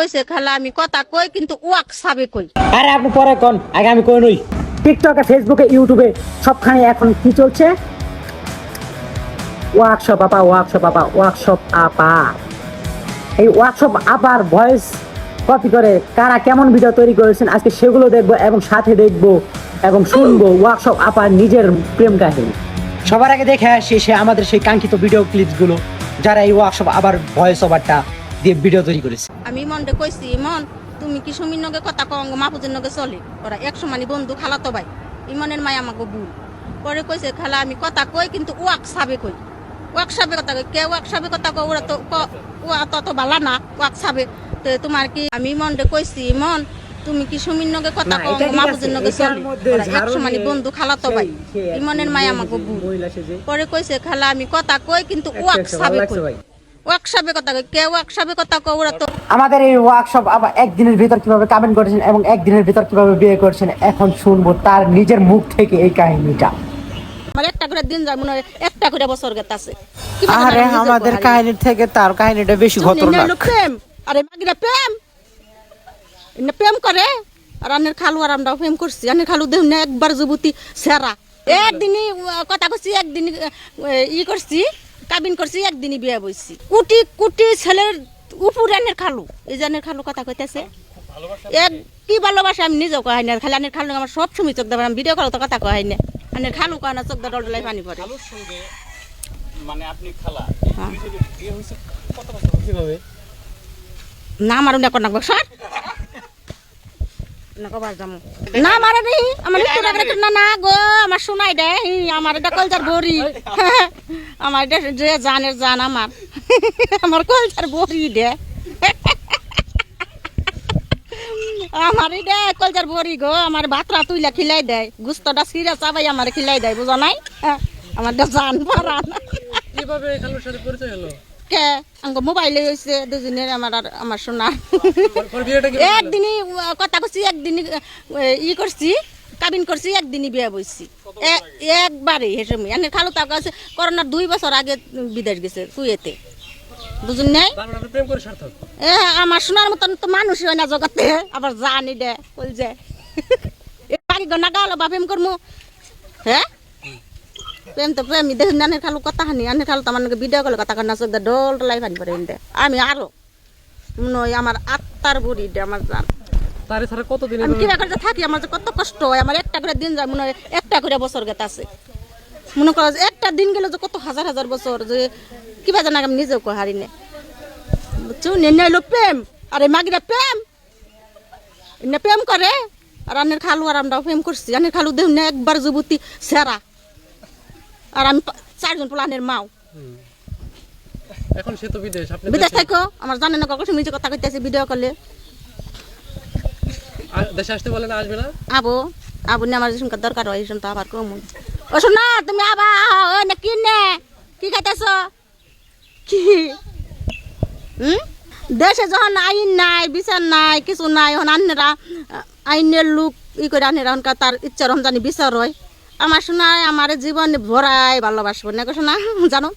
কইছে খালা আমি কথা কই কিন্তু ওয়াক সাবে কই? আরে আপনি পরে কোন আগে আমি কই নই টিকটকে ফেসবুকে ইউটিউবে সবখানে এখন কি চলছে? ওয়ার্কশপ আপা ওয়ার্কশপ আপা ওয়ার্কশপ আপা। এই ওয়ার্কশপ আপার ভয়েস কপি করে কারা কেমন ভিডিও তৈরি করেছেন আজকে সেগুলো দেখব এবং সাথে দেখব এবং শুনব ওয়ার্কশপ আপার নিজের প্রেম কাহিনী। সবার আগে দেখে আসি সে আমাদের সেই কাঙ্ক্ষিত ভিডিও ক্লিপসগুলো যারা এই ওয়ার্কশপ আবার ভয়েস ওভারটা দিয়ে ভিডিও তৈরি করেছে। আমি মনরে কইছি মন তুমি কি সুমির নগে কথা কও অঙ্গ মাহফুজের নগে চলে? ওরা একশো মানি বন্ধু খালা তো ভাই। ইমনের মায় আমাকে ভুল। পরে কইছে খালা আমি কথা কই কিন্তু ওয়াক সাবে কই? ওয়াক সাবে কথা কই? কে ওয়াক সাবে কথা কও? ওরা তো ক- ওয়া তত বালা না ওয়াক সাবে। তো তোমার কি আমি মনরে কইছি মন তুমি কি সুমির নগে কথা কও মাহফুজের নগে চলে? ওরা একশো মানি বন্ধু খালা তো ভাই। ইমনের মায় আমাকে ভুল। পরে কইছে খালা আমি কথা কই কিন্তু ওয়াক সাবে কই? সাবে কথা কই? কে ওয়াক সাবে কথা কও ওরা তো আমাদের এই ওয়ার্কশপ আবার একদিনের ভিতর কীভাবে কামেন্ট করেছেন এবং একদিনের ভিতর কীভাবে বিয়ে করেছেন এখন শুনব তার নিজের মুখ থেকে এই কাহিনীটা। আমার একটা করে দিন যায় মনে হয় একটা করে বছর গেতাছে। আরে আমাদের কাহিনীর থেকে তার কাহিনীটা বেশি খতরনাক। প্রেম আরে মাগিরা প্রেম। এনে প্রেম করে আর আনের খালু আর আমরা প্রেম করছি। আনের খালু দেহ একবার যুবতী সেরা। একদিনই কথা করছি একদিন ই করছি। কাবিন করছি একদিনই বিয়ে বইছি। কুটি কুটি ছেলের উপরে আনের খালু। এই যে আনের খালু কথা কইতেছে। এক কি ভালোবাসা আমি নিজেও কহাই না খালি আনের খালু আমার সব সময় চোখ দেবেন আমি ভিডিও কল তো কথা কহাই না। আনের খালু কয় না চোখ দা ডলাই পানি পড়ে। মানে আপনি খালা হ্যাঁ। বিয়ে হয়েছে কত বছর? কীভাবে? না মারু না আমার না না গো আমার শোনাই দে আমার এটা কলজার বড়ি আমার এটা যে জানের জান আমার আমার কলজার বড়ি দে। আমার এটা কলজার বড়ি গো আমার ভাতরা তুইলা খিলাই দেয় গুস্তটা সিরা চাবাই আমার খিলাই দেয় বুঝা নাই? আমার জান পারান কীভাবে খালুর সাথে পরিচয় হলো? কে? আঙ্গ মোবাইলে হয়েছে দুজনের আমার আর আমার কি একদিনই কথা করছি একদিনই ই করছি কাবিন করছি একদিনই বিয়ে বইছি। একবারে হেসমি এনে খালু তাকে আছে করোনার দুই বছর আগে বিদেশ গেছে কুয়েতে। বুঝুন নাই? সার্থক। এ আমার শোনার মতন তো মানুষ হয় না জগতে। আবার জানি দে বল যে। বাড়ি গনা গাওয়ালো বা প্রেম করমু। হ্যাঁ? প্রেম তো প্রেম আনের খালু কথা হানি আনের খালু তো আমার ভিডিও কলে কথা কান্না চোখ ডল ডলাই পানি পরে দে আমি আরও নয় আমার আত্মার বুড়ি দে আমার জান। তারে ছাড়া কতদিন আমি কিবা করে থাকি আমার যে কত কষ্ট হয় আমার একটা করে দিন যায় মনে হয় একটা করে বছর গেতে আছে মনে করো একটা দিন গেলে যে কত হাজার হাজার বছর যে কিবা জানা আমি নিজেও হারি নে। বুঝছ? নেনে এলো প্রেম আরে মাগিরা প্রেম। এনে প্রেম করে আর আনের খালু আর আমরা প্রেম করছি আনের খালু দেহ একবার যুবতী সেরা। আর আমি চারজন পোলানের মাও। এখন সে তো বিদেশ আপনি বিদেশ দেশে- থাকো আমার জানে না কখন নিজে কথা কইতেছি ভিডিও করলে আ- দেশে আসতে বলে না আসবে না? আবো আবু নে আমার শুনকার দরকার হয় শুনতো আবার কম। ও শোনা তুমি আবার ও না কি নে? কি খাইতেছ? কি? হুম? দেশে যখন আইন নাই বিচার নাই কিছু নাই এখন আন্নেরা আইনের লোক ই করে হনকা তার ইচ্ছা রমজানি বিচার হয়। আমার শোনায় আমার জীবন ভরায় ভালোবাসবো। না শোনা জানো?